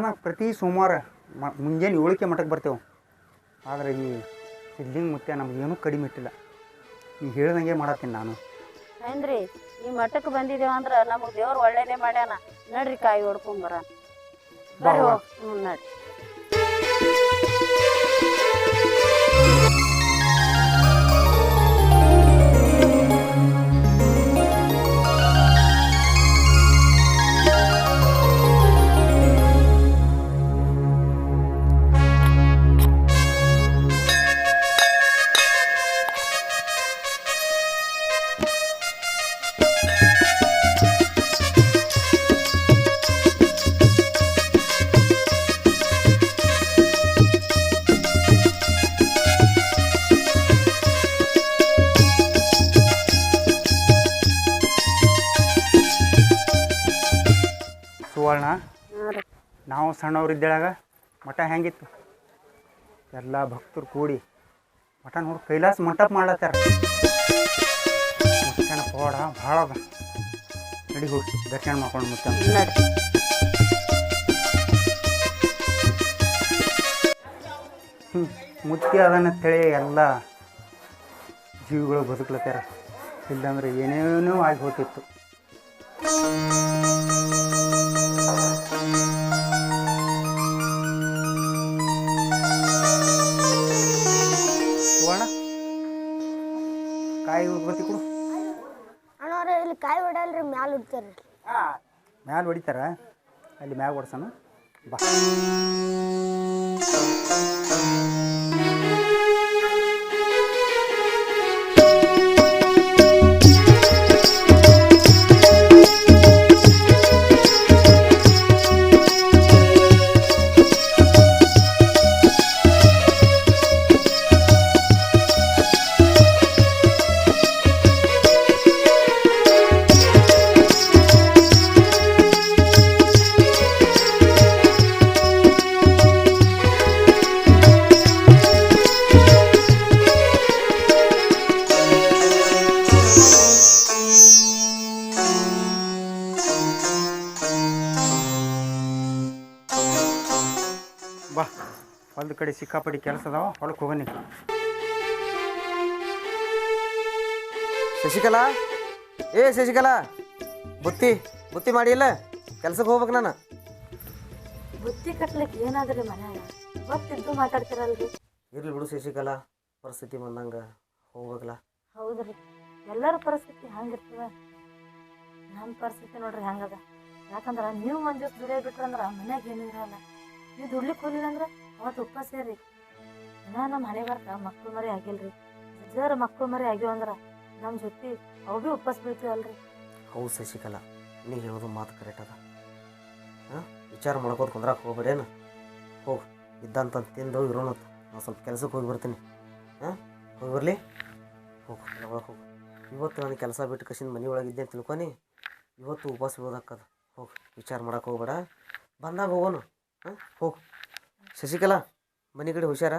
ಹೇಳ ಪ್ರತಿ ಸೋಮವಾರ ಮ ಮುಂಜಾನೆ ಏಳಕ್ಕೆ ಮಠಕ್ಕೆ ಬರ್ತೇವೆ. ಆದರೆ ಈ ಸಿದ್ಲಿಂಗ ಮುತ್ಯ ನಮಗೇನೂ ಕಡಿಮೆ ಇಟ್ಟಿಲ್ಲ. ನೀ ಹೇಳ್ದಂಗೆ ಮಾಡತ್ತೀನಿ ನಾನು. ಏನ್ರಿ ಈ ಮಠಕ್ಕೆ ಬಂದಿದ್ದೇವೆ ಅಂದ್ರೆ ನಮಗೆ ದೇವ್ರು ಒಳ್ಳೇದೇ ಮಾಡ್ಯಾನ. ನಡ್ರಿ ಕಾಯಿ ಹೊಡ್ಕೊಂಡ್ ಬರ ಬರ್ರಿ ಬಾ. ಹೋಗ್. ಹ್ಞೂ ನಡ್ರಿ. ನಾವು ಸಣ್ಣವರಿದ್ದಾಗ ಮಠ ಹೆಂಗಿತ್ತು? ಎಲ್ಲ ಭಕ್ತರು ಕೂಡಿ ಮಠ ನೋಡಿ, ಕೈಲಾಸ ಮಂಟಪ ಮಾಡ್ಲತ್ತಾರ. ಮುಚ್ಚಣ ಪೋಡ ಭಾಳ ಅದ. ನಡಿ ಹೋಗಿ, ದರ್ಶನ ಮಾಡ್ಕೊಂಡು ಮುಚ್ಚ ಹ್ಞೂ ಮುತ್ಯ ಅದನ್ನ ತಿಳಿ ಎಲ್ಲ ಜೀವಿಗಳು ಬದುಕ್ಲತ್ತಾರ. ಇಲ್ಲಾಂದ್ರೆ ಏನೇನೋ ಆಗಿ ಹೋಗ್ತಿತ್ತು. ಮ್ಯಾಲ ಮ್ಯಾಲೆ ಹೊಡಿತಾರ? ಅಲ್ಲಿ ಮ್ಯಾಗ ಹೊಡ್ಸೋಣ ಬಾ. ಬಾ ಹೊಲ್ದ ಕಡೆ ಸಿಕ್ಕಾಪಡಿ ಕೆಲಸ ಅದಾವ ಹೊಲಕ್ಕೆ ಹೋಗನಿ ಶಶಿಕಲಾ? ಏ ಶಶಿಕಲಾ ಬುತ್ತಿ ಬುತ್ತಿ ಮಾಡಿಲ್ಲ ಕೆಲ್ಸಕ್ಕೆ ಹೋಗ್ಬೇಕು ನಾನು. ಬುತ್ತಿ ಕಟ್ಲಿಕ್ಕೆ ಏನಾದ್ರಿ ಮನ್ಯಾಗ? ಗೊತ್ತಿದ್ದು ಮಾತಾಡ್ತಿರಲ್ರಿ. ಇರ್ಲಿ ಬಿಡು ಶಶಿಕಲಾ ಪರಿಸ್ಥಿತಿ ಬಂದಂಗೆ ಹೋಗ್ಬೇಕಲ್ಲ. ಹೌದ್ರಿ. ಎಲ್ಲರ ಪರಿಸ್ಥಿತಿ ಹಂಗಿರ್ತದ? ನಮ್ಮ ಪರಿಸ್ಥಿತಿ ನೋಡ್ರಿ ಹಂಗದ. ಯಾಕಂದ್ರೆ ನೀವು ಒಂದ್ ದಿವ್ಸ ಬಿಟ್ರಂದ್ರೆ ಬಿಟ್ರಂದ್ರ ಮನ್ಯಾಗ ಏನಿರಲ್ಲ ಇರಲ್ಲ. ನೀವು ದುಡ್ಲಿಕ್ಕೆ ಹೋಗಿಲ್ಲ ಅಂದ್ರೆ ಅವತ್ತು ಉಪ್ಪ ಸೇರಿ ನಾ ನಮ್ಮ ಹಣೆ ಬರ್ಕ ಮಕ್ಕಳು ಮರಿ ಆಗಿಲ್ರಿ. ಜರ ಮಕ್ಕಳು ಮರಿ ಆಗ್ಯವ ಅಂದ್ರೆ ನಮ್ಮ ಜೊತೆ ಅವು ಭೀ ಉಪ್ಪಾಸು ಬೀಳ್ತೀವಿ ಅಲ್ರಿ. ಹೌದು ಶಶಿಕಲಾ ನೀ ಹೇಳೋದು ಮಾತು ಕರೆಕ್ಟ್ ಅದ. ವಿಚಾರ ಮಾಡ್ಕೋದು ಕುಂದ್ರಾಕ ಹೋಗ್ಬೇಡೇನು ಹೋಗು ಇದ್ದಂತ ತಿಂದು ಇರೋಣ ನಾನು ಸ್ವಲ್ಪ ಕೆಲಸಕ್ಕೆ ಹೋಗಿ ಬರ್ತೀನಿ. ಹಾಂ, ಹೋಗಿ ಬರಲಿ? ಹೋಗಿ ಒಳಗೆ ಹೋಗು. ಇವತ್ತು ನಾನು ಕೆಲಸ ಬಿಟ್ಟು ಕಸಿನ ಮನೆ ಒಳಗಿದ್ದೆ ತಿಳ್ಕೊನಿ ಇವತ್ತು ಉಪವಾಸ ಬೀಳೋದಕ್ಕದ ಹೋಗಿ, ವಿಚಾರ ಮಾಡಕ್ಕೆ ಹೋಗ್ಬೇಡ. ಬಂದಾಗ ಹೋಗೋಣ. ಹಾಂ ಶಶಿಕಲಾ, ಮನೆ ಕಡೆ ಹುಷಾರ?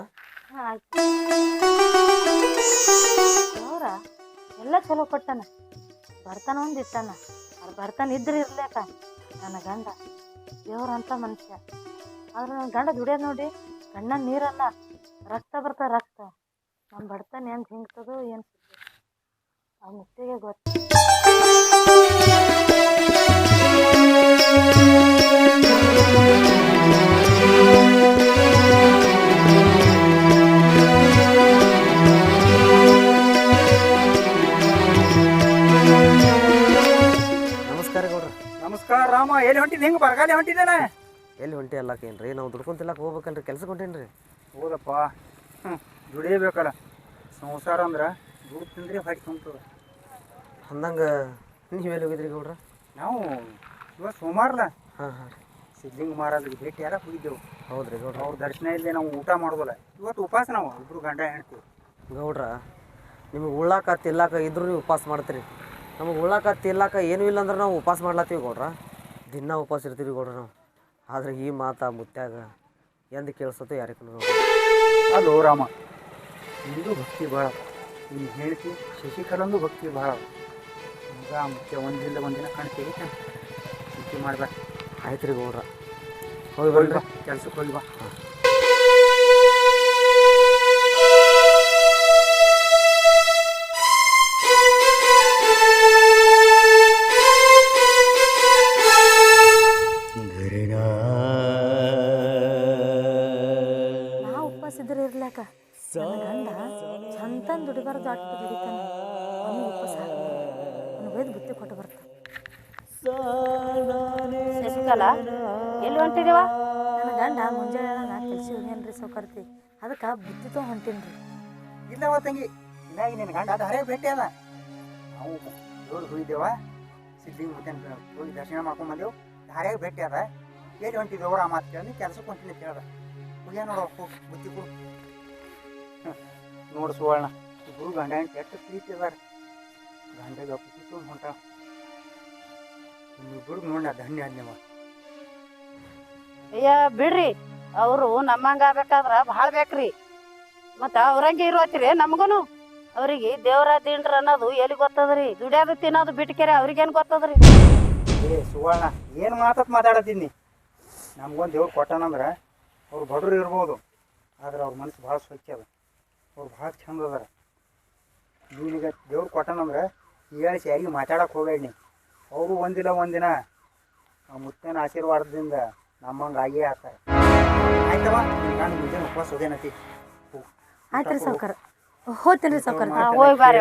ಅವ್ರ ಎಲ್ಲ ಚಲೋ ಕೊಟ್ಟಾನ. ಬರ್ತಾನ ಒಂದ್ ಇಟ್ಟಾನ. ಅವ್ರು ಬರ್ತಾನ ಇದ್ರ ಇರ್ಲೇಕ, ನನ್ನ ಗಂಡ. ದೇವ್ರಂತ ಮನುಷ್ಯ. ಆದ್ರೆ ನನ್ನ ಗಂಡ ದುಡಿಯೋದು ನೋಡಿ ಗಂಡ ನೀರಲ್ಲ. ರಕ್ತ ಬರ್ತಾ ರಕ್ತ. ನಾನು ಬಡತನ ಏನು ಹಿಂಗ್ತದೋ ಏನು ಅವ್ನ ಮುತ್ತಿಗೆ ಗೊತ್ತು ನಮಸ್ಕಾರ ರಾಮ ಎಲ್ಲಿ ಹೊಂಟಿದ್ ಹಿಂಗೆ ಬರಗಾಲಿ ಹೊಂಟಿದ್ದೇನೆ? ಎಲ್ಲಿ ಹೊಂಟಿ ಅಲ್ಲಕೇನ್ರಿ ನಾವು ದುಡ್ಕೊಂತಿಲ್ಲಕ್ ಹೋಗ್ಬೇಕಲ್ರಿ ಕೆಲ್ಸಕ್ಕೆ ಹೊಂಟೇನ್ರಿ. ಹೌದಪ್ಪ. ಹ್ಞೂ ದುಡಿಯಬೇಕಲ್ಲ. ಸಂಸಾರ ಅಂದ್ರೆ ದುಡ್ಡು ತಿಂದ್ರೆ ಹೊಟ್ಟೆ ತುಂಬ್ತದ. ಅಂದಂಗೆ ನೀವೆಲ್ಲಿ ಹೋಗಿದ್ರಿ ಗೌಡ್ರ? ನಾವು ಇವತ್ತು ಸೋಮವಾರಲ್ಲ ಹಾಂ ಹಾಂ. ಸಿದ್ಲಿಂಗ ಮಹಾರಾಜರಿಗೆ ಭೇಟಿ ಯಾರ ಹೋಗಿದ್ದೆವು. ಹೌದ್ರಿ ಗೌಡ್ರ. ಅವ್ರ ದರ್ಶನ ಇಲ್ಲದೆ ನಾವು ಊಟ ಮಾಡೋದಲ್ಲ. ಇವತ್ತು ಉಪವಾಸ ನಾವು ಇಬ್ರು ಗಂಡ ಹೆಣ್ತಿ ಗೌಡ್ರ ನಿಮಗೆ ಉಳ್ಳಾಕ ತಿಲ್ಲಾಕ ಇದ್ರೂ ನೀವು ಉಪವಾಸ ಮಾಡ್ತೀರಿ. ನಮಗೆ ಉಳ್ಳಾಕ ತಿಲ್ಲಾಕ ಏನೂ ಇಲ್ಲ ಅಂದ್ರೆ ನಾವು ಉಪವಾಸ ಮಾಡ್ಲತ್ತೀವಿ ಗೌಡ್ರ. ದಿನ ಉಪವಾಸ ಇರ್ತೀವಿ ಗೌಡ್ರ ನಾವು. ಆದ್ರೆ ಈ ಮಾತ ಮುತ್ಯಾಗ ಎಂದು ಕೇಳಿಸತ್ತೋ ಯಾರಿಗೂ ಅದು ರಾಮ. ಇಂದು ಭಕ್ತಿ ಭಾಳ ನೀನು ಹೇಳ್ತಿ ಶಶಿಕಲಂದು ಭಕ್ತಿ ಭಾಳ ಮಗ ಮುಖ್ಯ ಒಂದಿಲ್ಲ ಒಂದಿನ ಕಾಣ್ತೀವಿ ಭಕ್ತಿ ಮಾಡ್ಬೇಡ. ಆಯ್ತು ರೀ ಗೌಡ್ರ. ಹೋಗಿ ಬರ್ರಿ ಕೆಲ್ಸಕ್ಕೆ ಹೋಗಿ ಬಾ. ಇದ್ರೆ ಗಂಡ ಚಂತನ್ ದುಡಿಬಾರ್ದು ಆಟ ದುಡಿತಾನೆ ಅವನಿಗೆ ಉಪವಾಸ ಅವನು ಬೈದು ಬುತ್ತಿ ಕೊಟ್ಟು ಬರ್ತಾನೆ. ಶಶಿಕಲಾ ಎಲ್ಲಿ ಹೊಂಟಿದೀವ? ನನ್ನ ಗಂಡ ಮುಂಜಾನೆ ನಾ ಕೆಲ್ಸ ಹೋಗ್ಯಾನ್ರಿ ಸೌಕರ್ತಿ. ಅದಕ್ಕೆ ಬುತ್ತಿ ತೊಗೊಂಡು ಹೊಂಟೀನಿ ರೀ ಇಲ್ಲ ತಂಗಿ ಇನ್ನಾಗಿ ನಿನ್ನ ಗಂಡ ಅದು ಹರೇ ಭೇಟಿ ಅದ. ನಾವು ಜೋರು ಹೋಗಿದ್ದೇವ ಸಿದ್ಧಿಗೆ ಹೋಗ್ತೇನೆ ಹೋಗಿ ದರ್ಶನ ಮಾಡ್ಕೊಂಡ್ ಬಂದೆವು. ಧಾರ್ಯಾಗ ಭೇಟಿ ಅದ. ಎಲ್ಲಿ ಹೊಂಟಿದ್ದೇವ್ರ ಆ ಮಾತು ಕೇಳಿ ಕೆಲಸಕ್ಕೆ ಹೊಂಟಿನಿ ಕೇಳ್ದ ಹೋಗ್ಯ ನೋಡು ಹೋಗಿ ಬುತ್ತಿ ಕೊಡು. ನೋಡು ಸುವರ್ಣ ಇಬ್ಬರು ಗಂಡ ಎಷ್ಟು ಪ್ರೀತಿ ಅದಾರ. ಗಂಡಗ ಪ್ರೀತಿ ಹೊಂಟ ಇಬ್ಬರು ನೋಡ ಧನ್ಯ ಅನ್ಯವ ಅಯ್ಯ ಬಿಡ್ರಿ. ಅವರು ನಮ್ಮಂಗ ಆಗ್ಬೇಕಾದ್ರ ಭಾಳ ಬೇಕ್ರಿ. ಮತ್ತ ಅವ್ರಂಗೆ ಇರೋತ್ರಿ ನಮಗೂನು. ಅವ್ರಿಗೆ ದೇವರ ದಿಂಡ್ರ ಅನ್ನೋದು ಎಲ್ಲಿ ಗೊತ್ತದ್ರಿ? ದುಡಿಯೋದು ತಿನ್ನೋದು ಬಿಟ್ಕೆರೆ ಅವ್ರಿಗೇನು ಗೊತ್ತದ್ರಿ? ಏ ಸುವರ್ಣ ಏನು ಮಾತತ್ ಮಾತಾಡತೀನಿ ನಮ್ಗೊಂದು ದೇವ್ರು ಕೊಟ್ಟಾನಂದ್ರೆ ಅವ್ರು ಬಡ್ರು ಇರ್ಬೋದು. ಆದ್ರೆ ಅವ್ರ ಮನಸ್ಸು ಭಾಳ ಸ್ವಚ್ಛ ಅದ. ಅವ್ರು ಭಾಳ ಚಂದ ಅದಾರ. ನೀನೀಗ ದೇವ್ರು ಕೊಟ್ಟನಂದ್ರೆ ಹೇಳಿಸಿ ಯಾರಿಗೆ ಮಾತಾಡಕ್ಕೆ ಹೋಗಬೇಡಿ ನೀ. ಅವರು ಒಂದಿಲ್ಲ ಒಂದಿನ ಆ ಮುತ್ತನ ಆಶೀರ್ವಾದದಿಂದ ನಮ್ಮಂಗೆ ಆಗೇ ಆಗ್ತಾರೆ ಆಯ್ತವ? ನಾನು ಮುಂಜಾನೆ ಉಪವಾಸ ಹೋದೇನತಿ ಆಯ್ತು ರೀ ಹೋಗ್ತೀನಿ ಬಾರಿ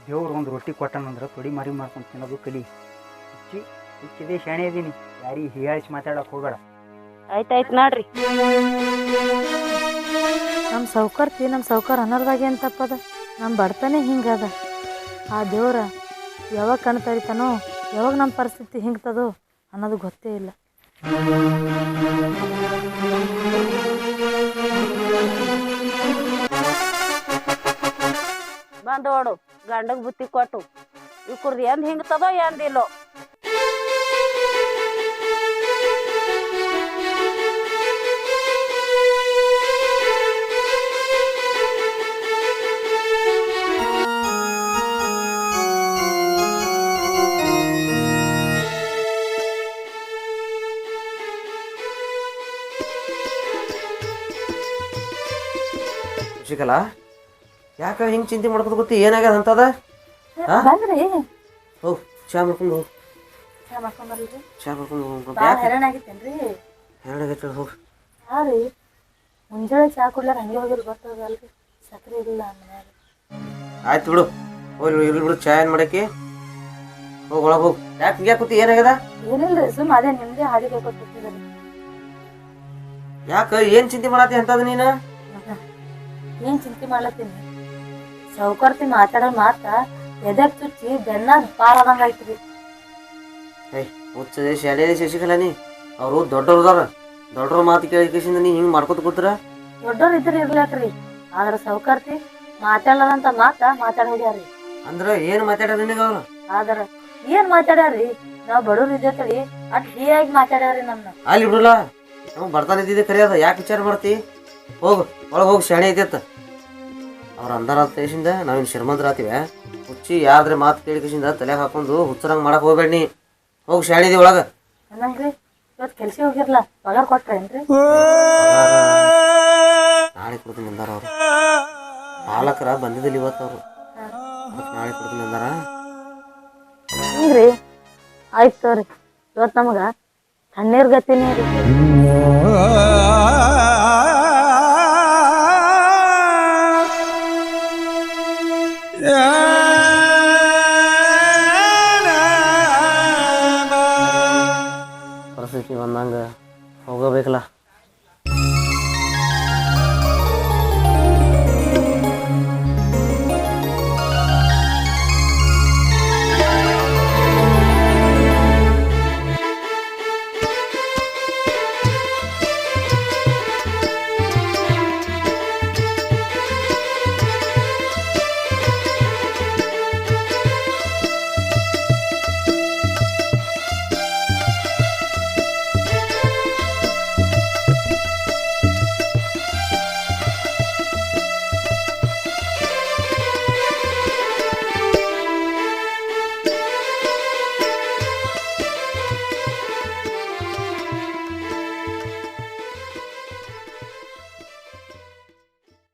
ದೇವ್ರು ಒಂದು ರೊಟ್ಟಿ ಕೊಟ್ಟನಂದ್ರೆ ತೊಡಿ ಮಾರಿ ಮಾಡ್ಕೊಂಡು ತಿನ್ನೋದು ಕಲಿ. ಹುಚ್ಚಿ ಹುಚ್ಚಿದೆ ಶಾಣೆ ಇದೀನಿ. ಯಾರಿಗೆ ಹೀಯಾಳಿಸಿ ಮಾತಾಡಕ್ಕೆ ಹೋಗಬೇಡ. ಆಯ್ತಾಯ್ತು ನೋಡ್ರಿ. ನಮ್ಮ ಸೌಕರ್ತಿ ನಮ್ಮ ಸೌಕರ್ ಅನ್ನೋದಾಗೆ ಏನು ತಪ್ಪದ ನಮ್ಮ ಬಡತನೇ ಹಿಂಗದ. ಆ ದೇವ್ರ ಯಾವಾಗ ಕಣ್ ತರಿತಾನೋ, ಯಾವಾಗ ನಮ್ಮ ಪರಿಸ್ಥಿತಿ ಹಿಂಗ್ತದೋ ಅನ್ನೋದು ಗೊತ್ತೇ ಇಲ್ಲ. ಬಂದು ಓಡು ಗಂಡಗ್ ಬುತ್ತಿ ಕೊಟ್ಟು ಇವ್ಕುರ್ದು ಎಂದ್ ಹಿಂಗ್ತದೋ, ಎಂದಿಲ್ಲೋ. ಶಿಕಲ ಯಾಕ ಹಿಂಗೆ ಚಿಂತೆ ಮಾಡ್ಕೊತ ಗೊತ್ತಿ ಏನಾಗ್ಯದ ಅಂತದ? ಬಂದ್ರಿ. ಹೋಗ್ ಚಾ ಮಾಡ್ಕೊಂಡು ಹೋಗ್. ಚಾ ಮಾಡ್ಕೊಂಡು ಹೋಗ್ ಭಾಳ ಯಾಕೆ? ಹೈರಾಣ ಆಗೈತೇನ್ರಿ ಎರಡಾಗೈತೆ ಹೋಗ್. ಹಾ ರೀ. ಮುಂಜಾನೆ ಚಾ ಕುಡ್ಲಾರ ಹಂಗೆ ಹೋಗಿರ್ ಬರ್ತದಲ್ರಿ ಸಕ್ರೆ ಇಲ್ಲ ಮನ್ಯಾಗ. ಆಯ್ತು ಬಿಡು. ಇರ್ಲಿ ಬಿಡು ಚಾ ಏನು ಮಾಡಕ್ಕೆ? ಹೋಗ್ ಒಳಗೆ ಹೋಗ್. ಯಾಕೆ ಯಾಕೆ ಕೂತಿ? ಏನಾಗ್ಯದ? ಏನಿಲ್ರಿ ಸುಮ್ಮ ಅದೇ ನಿಮ್ದೇ ಯಾಕ ಏನ್ ಚಿಂತೆ ಮಾಡತ್ತಿ ಅಂತದ ನೀನ? ಏನ್ ಚಿಂತೆ ಮಾಡ್ಲತ್ತೀನಿ? ಸೌಕರ್ತಿ ಮಾತಾಡೋ ಮಾತ ಎದಕ್ ಚುಚ್ಚಿ ಬೆನ್ನ ಪಾರದಂಗ ಐತ್ರಿ ಏಯ್ ಹುಚ್ಚದೆ ಶಾಲೆ ಶಶಿಕಲಾ ನೀ. ಅವರು ದೊಡ್ಡವ್ರು ಅದಾರ. ದೊಡ್ಡವ್ರ ಮಾತು ಕೇಳಿ ಕೇಸಿಂದ ನೀ ಹಿಂಗೆ ಮಾಡ್ಕೊತ ಕೂತ್ರ? ದೊಡ್ಡವ್ರ ಇದ್ರ ಇರ್ಲಾಕ್ರಿ. ಆದ್ರ ಸೌಕರ್ತಿ ಮಾತಾಡದಂತ ಮಾತ ಮಾತಾಡ ಹೋಗ್ಯಾರಿ ಅಂದ್ರ ಏನ್ ಮಾತಾಡ್ಯಾರ ನಿನಗ ಅವ್ರು? ಆದ್ರ ಏನ್ ಮಾತಾಡ್ಯಾರಿ ನಾವ್ ಬಡವ್ರ ಇದ್ದೇತಳಿ ಅಟ್ ಹೀಯಾಗಿ ಮಾತಾಡ್ಯಾರಿ ನಮ್ನ. ಅಲ್ಲಿ ಬಿಡಲ್ಲ. ನಾವು ಬರ್ತಾನೆ ಇದ್ದಿದ್ದೆ ಕರೆಯದ. ಯಾಕೆ ವಿಚಾರ ಮಾಡ್ತಿ? ಹೋಗು ಒಳಗೆ ಹೋಗಿ ಶಾಣೆ ಐತೆ ಅವ್ರ ಅಂದಾರ ಅಂತ ಕೇಸಿಂದ ನಾವಿನ್ ಶ್ರೀಮಂತರ ಆತಿವೆ. ಹುಚ್ಚಿ ಯಾರ್ದ್ರೆ ಮಾತು ಕೇಳಿ ಕೇಸಿಂದ ತಲೆಗೆ ಹಾಕೊಂಡು ಹುಚ್ಚರಂಗೆ ಮಾಡಕ್ಕೆ ಹೋಗ್ಬೇಡ ನೀ. ಹೋಗಿ ಶಾಣೆ ಇದೀವಿ ಒಳಗೆ. ಅನ್ನಂಗ್ರಿ ಕೆಲ್ಸ ಹೋಗಿರ್ಲ ಪಗಾರ ಕೊಟ್ರೇನ್ರಿ ನಾಳೆ ಕೊಡ್ತೀನಿ ಅಂದಾರ ಅವ್ರು. ಪಾಲಕರ ಬಂದಿದ್ದಿಲ್ಲ ಇವತ್ತು ಅವರು. ನಾಳೆ ಕೊಡ್ತೀನಿ ಅಂದಾರ. ಹಿಂಗ್ರಿ? ಆಯ್ತು ತೋರಿ ಇವತ್ತು ನಮಗ ತಣ್ಣೀರ್ ಗತಿನೇ ರೀ